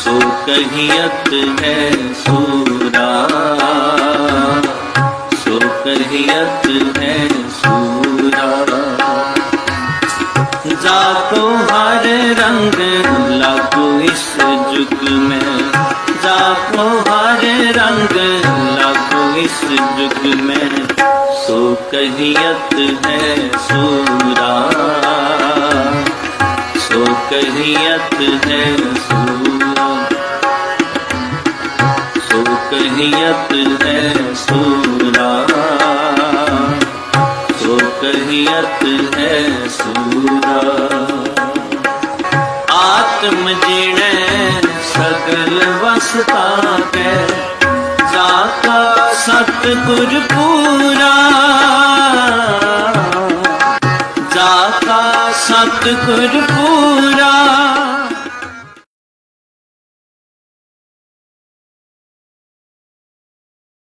ਸੋ ਕਹੀਅਤ ਹੈ ਸੂਰਾ ਸੋ ਕਹੀਅਤ ਹੈ ਸੂਰਾ जाको हर रंग लागू इस जुग में जाको हर रंग लागू इस जुग में सो कहियत है सूरा सो कहियत है सूरा ਕਹੀਅਤ ਹੈ ਸੂਰਾ ਸੋ ਕਹੀਅਤ ਹੈ ਸੂਰਾ ਆਤਮ ਜਿਣੈ ਸਗਲ ਵਸਤਾ ਕੈ ਜਾਤਾ ਸਤ ਗੁਰ ਪੂਰਾ। ਜਾਤਾ ਸਤ ਗੁਰ ਪੂਰਾ।